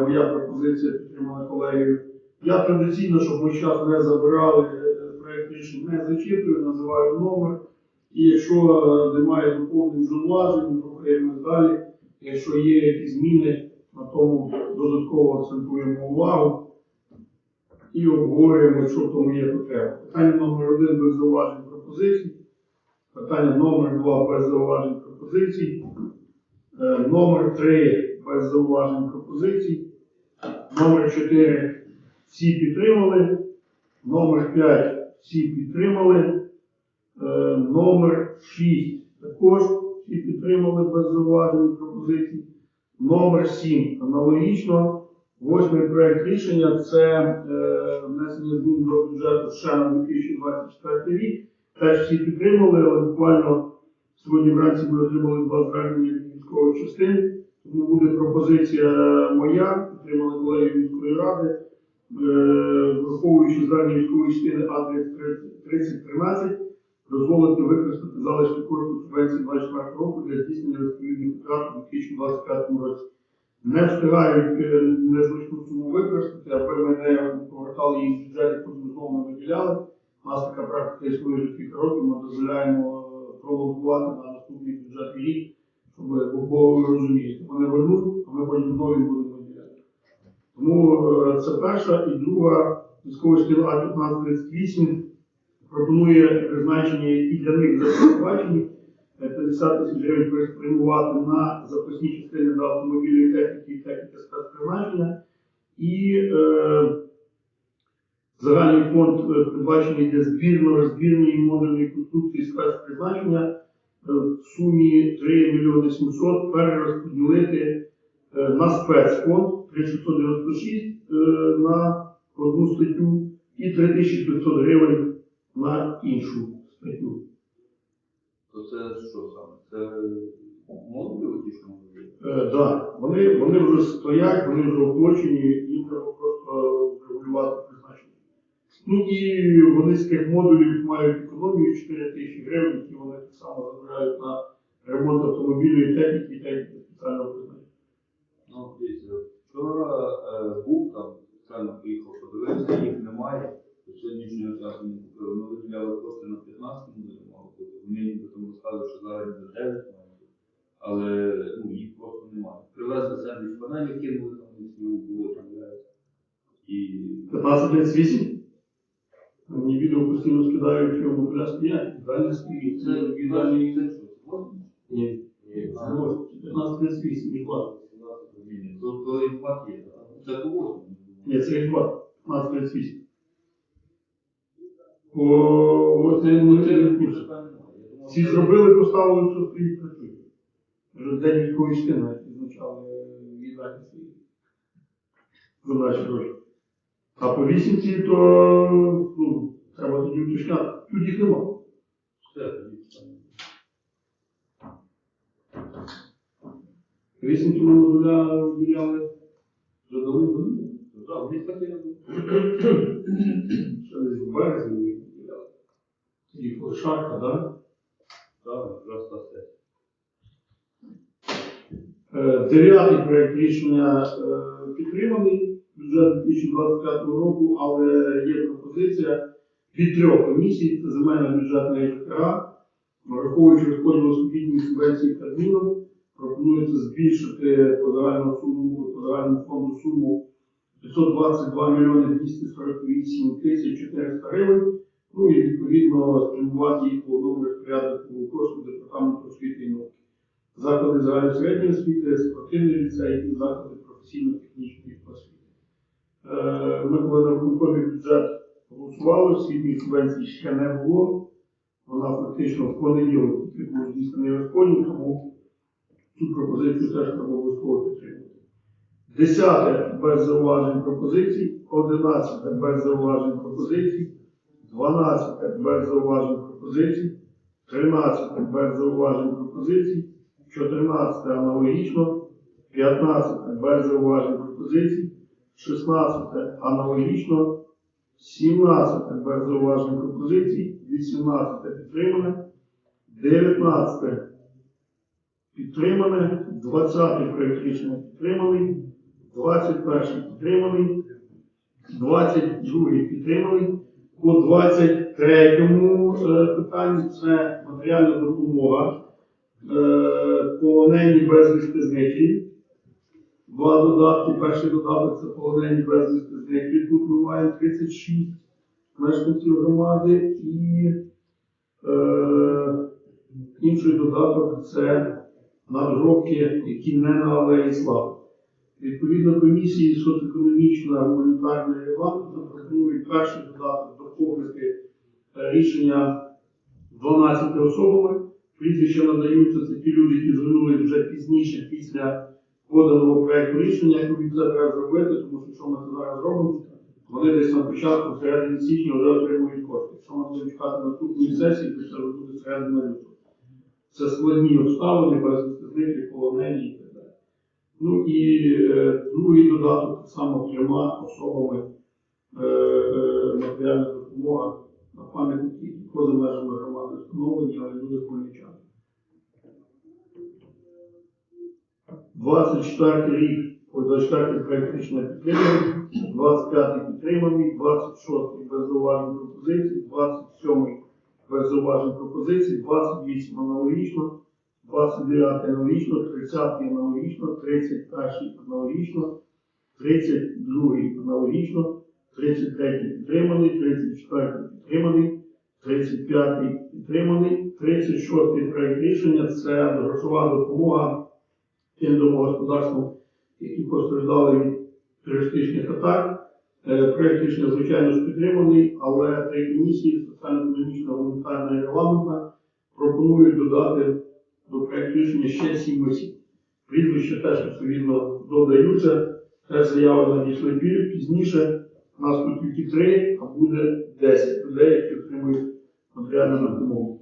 Моя пропозиція підтримана колегою. Я традиційно, щоб ми час не забирали, е, проект рішень не зачитую, називаю номер. І якщо е, немає доповнень зауважень, рухаємось далі. Якщо є якісь зміни, на тому додатково акцентуємо увагу і обговорюємо, якщо в тому є потреба. Питання номер один без зауважень пропозицій. Питання номер два без зауважень пропозицій. Е, Номер 3 без зауважень пропозицій. Номер 4 всі підтримали. Номер 5 всі підтримали. Е, Номер 6 також всі підтримали без зауважень пропозицій. Номер 7 аналогічно. Восьмий проект рішення це е, внесення змін до бюджету ще на 2024 рік. Теж всі підтримали, але буквально Сьогодні вранці ми отримали два звернення від військової частини, тому буде пропозиція моя, підтримали колеги міської ради, е, враховуючи звернення військової частини А3013, дозволити використати залишки коштів субвенції 24 року для здійснення відповідних витрат у 2025 році. Не встигають е, незначну суму використати, аби ми не повертали її в бюджет, потім знову не виділяли. У нас така практика існує вже кілька років, ми дозволяємо пролонгувати на наступний бюджетний рік, щоб бо, ви розумієте, вони вернуть, а ми потім знову будемо виділяти. Тому е, це перша і друга військова частина А1538 пропонує призначення, які для них запроваджені, 50 тисяч гривень спрямувати на запасні частини до автомобільної техніки і техніки спецпризначення. І е, Загальний фонд е, передбачений для збірно-розбірної модульної конструкції спецпризначення е, в сумі 3 мільйони 700 перерозподілити е, на спецфонд 3696 е, на одну статтю і 3500 гривень на іншу статтю. То це що саме? Це модулі ті, що? Е, да, вони, вони вже стоять, вони вже оплачені, їм треба просто призначення. Ну і вони з тих модулів мають економію 4 тисячі гривень, які вони так само забирають на ремонт автомобілів і техніки, і техніки спеціально призначення. Ну, дивіться, вчора е, був там, спеціально приїхав подивитися, їх немає. До сьогоднішнього часу не купили. Ми виділяли кошти на 15 модулів, мало бути. Вони тобто ніби там розказують, що зараз на 9 модулів, але ну, їх просто немає. Привезли сендвіч панелі, кинули там, і було там. І... 15 38? розкидають йому пляшки, дальні це віддальні і не Ні. Ні. 1538, не платить. Тобто інфлат є. Це кого? Ні, це інфлат. 1538. О, це не курс. Всі зробили, поставили, що стоїть працює. День військової частини відзначали віддати свої задачі гроші. А по вісімці то ну, уточняти. Тут їх нема. Вісімці ми модуля виділяли вже дали дали. Так, вони хотіли. Ще десь в березні їх виділяли. Тоді флешарка, так? Так, просто все. Е, Дев'ятий проект рішення е, підтриманий бюджет 2025 року, але є пропозиція від трьох комісій. Це земельна бюджетна ЖКГ, враховуючи розподіл освітньої субвенції Кабміном, пропонується збільшити по загальному суму по загальному фонду суму 522 мільйони 248 тисяч 400 гривень. Ну і відповідно спрямувати їх по одному розпорядку коштів департаменту освіти і науки заклади загальної середньої освіти, спортивний ліцей і заклади професійно-технічної освіти. Е, Ми коли на бюджет голосували, освітньої субвенції ще не було. Вона фактично в понеділок був здійснений розподіл, тому цю пропозицію теж треба обов'язково підтримати. Десяте без зауважень пропозицій, одинадцяте без зауважень пропозицій, дванадцяте без зауважень пропозицій, тринадцяте без зауважень пропозицій, 14 аналогічно, 15 без зауважень пропозицій, 16 аналогічно, 17 без зауважень пропозицій, 18 підтримане, 19 підтримане, 20 проєкт рішення підтриманий, 21 підтриманий, 22 підтриманий. По 23 е, питанню це матеріальна допомога е, полонені безвісти зниклі. Два додатки. Перший додаток це полонені безвісти зниклі. Тут ми 36 мешканців громади і е, інший додаток це надгробки, які не на алеї слави. Відповідно комісії соцекономічна гуманітарна регламенту пропонують перший додаток доповнити рішення 12 особами. Прізвища надаються це ті люди, які звернулись вже пізніше після поданого проекту рішення, як від це треба зробити, тому що що ми це зараз робимо, вони десь на початку, в середині січня вже отримують кошти. Якщо ми будемо чекати наступної сесії, то це буде середина лютого. Це складні обставини, без зниклі, полонені і так далі. Ну і е, другий додаток так само трьома особами е, е, матеріальна допомога на пам'ятники, поза межами громади встановлені, але люди хмельничани. 24 рік, ой, 24 проект рішення підтриманий, 25 підтриманий, 26 без зауважень пропозицій, 27 без зауважень пропозицій, 28 аналогічно, 29 аналогічно, 30 аналогічно, 31 аналогічно, 32 аналогічно, 33 підтриманий, 34 підтриманий, 35 підтриманий, 36 проект рішення це грошова допомога тим домогосподарствам, які постраждали від терористичних атак. Е, Проект рішення, звичайно, ж підтриманий, але три комісії соціально-економічна гуманітарна і регламентна пропонують додати до проекту рішення ще сім осіб. Прізвища теж відповідно додаються. Те заяви надійшли пі- пізніше. У нас тут тільки три, а буде 10 людей, які отримують матеріальну допомогу.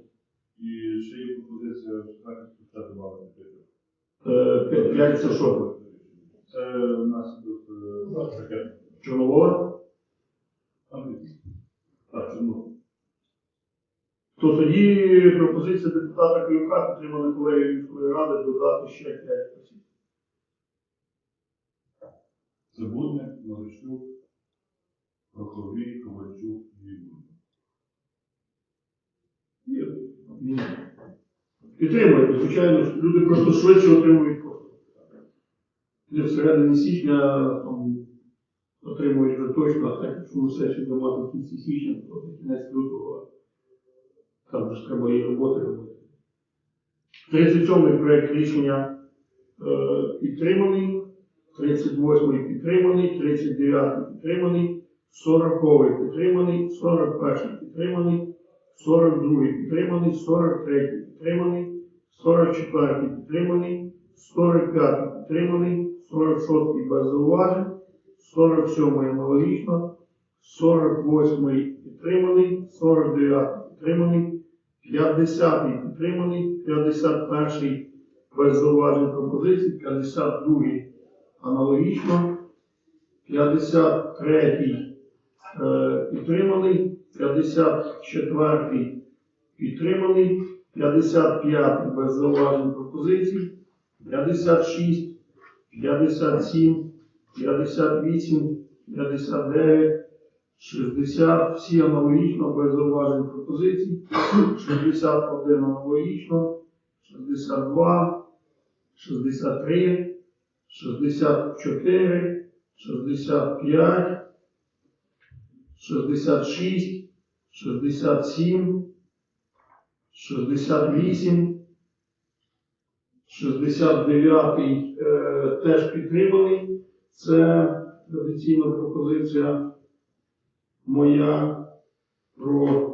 І ще є пропозиція захисту ще добавити. Е, це що? Це внаслідок е, ракет. Чорновола? Там Так, чому? То тоді пропозиція депутата Кривка підтримана колегією міської ради додати ще 5 осіб. Це Забудник, Новичук, Прохоровій, Ковальчук і Будник. Підтримують, звичайно, люди просто швидше отримують кошти. Не всередині січня там, отримують вже точно, а так якщо ми сесію дамати в кінці січня, то кінець лютого там вже треба і роботи робити. 37-й проект рішення е, підтриманий, 38-й підтриманий, 39-й підтриманий, 40-й підтриманий, 41-й підтриманий, 42-й підтриманий, 43-й підтриманий, 44-й підтриманий, 45-й підтриманий, 46-й без зауважень, 47-й аналогічно, 48-й підтриманий, 49-й підтриманий, 50-й підтриманий, 51-й без зауважень пропозицій, 52-й аналогічно, 53-й е, підтриманий, 54-й підтриманий, 55-й без зауважень пропозицій, 56, 57, 58, 59, 60, всі аналогічно без зауважень пропозицій, 61 аналогічно, 62, 63, 64, 65, 66, 67, 68, 69 е, теж підтриманий. Це традиційна пропозиція моя про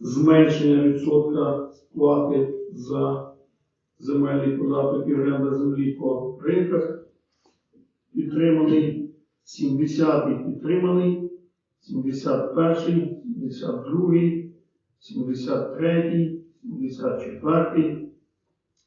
зменшення відсотка сплати за земельний податок і оренда землі по ринках. Підтриманий 70-й підтриманий, 71-й, 72-й, 73-й, 74-й,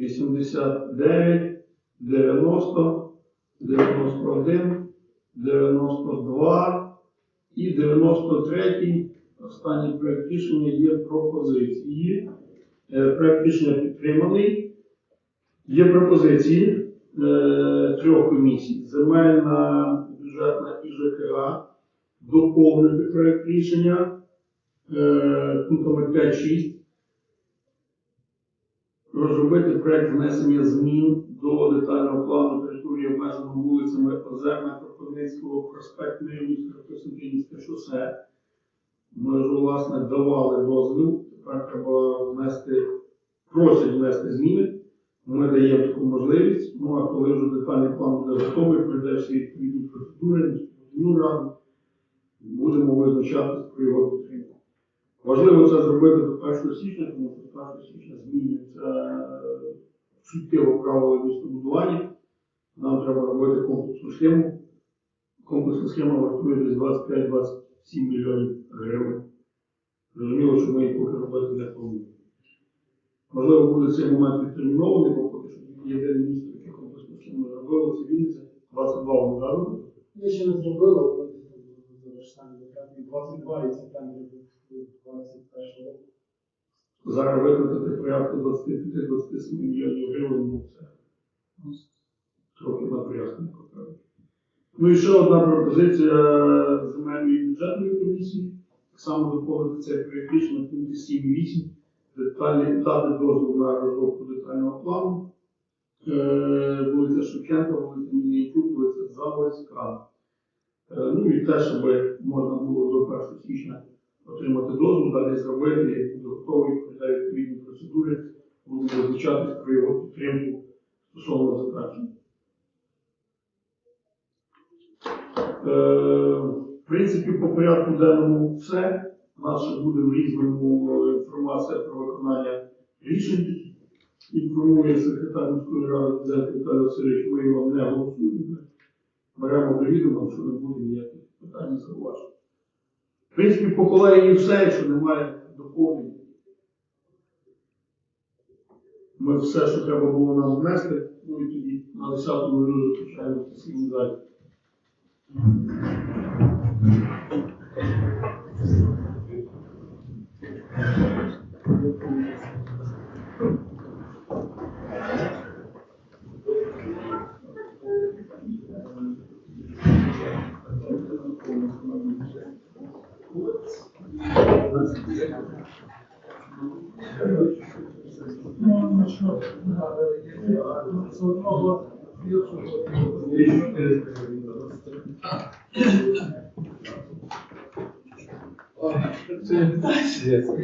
89, 90, 91, 92 і 93. Останній проект рішення є пропозиції. Е, Проект рішення підтриманий. Є пропозиції е, трьох комісій. Земельна, бюджетна і ЖКГ. Доповнити проект рішення е, пунктами 5-6 розробити проект внесення змін до детального плану території обмеженого вулицями Озерна, Кропивницького, проспект Мирівського, Костянтинівське шосе. Ми ж, власне, давали дозвіл, тепер треба внести, просять внести зміни. Ми даємо таку можливість. Ну а коли вже детальний план буде готовий, пройде всі відповідні процедури, раду, будемо визначатися про його підтримку. Важливо це зробити до 1 січня, тому що з 1 січня змінюється е, суттєво правила містобудування. Нам треба робити комплексну схему. Комплексна схема вартує десь 25-27 мільйонів гривень. Зрозуміло, що ми її поки робити не плануємо. Можливо, буде цей момент відтермінований, бо поки що єдине місто, яке комплексну схему зробило, це Вінниця. 22 вони дали. Я ще не зробила, але десь там до завершення до 22 і септембрі був 21 року. Зараз витратити порядку 25-27 мільйонів гривень, ну це трохи на пояснення потреби. Ну і ще одна пропозиція земельної бюджетної комісії. Так само доповнити цей проєкт рішення в пункті 7.8, детальні дати дозвіл на розробку детального плану. Е, вулиця Шевченка, вулиця Мінійчук, вулиця Заводська. Е, ну і те, щоб можна було до 1 січня отримати дозвіл, далі зробити, як буде готовий, відповідні процедури, будемо визначатись про його підтримку стосовно затвердження. Е, В принципі, по порядку денному все. У нас ще буде в різному інформація про виконання рішень. Інформує секретар міської ради Віталій Васильович, ми його не голосуємо. Беремо до відома, якщо не буде ніяких. В принципі, по все, якщо немає доповнень. Ми все, що треба було нам внести, ну і тоді на 10-му вже зустрічаємо в сім залі. Ну, Teşekkür ederim.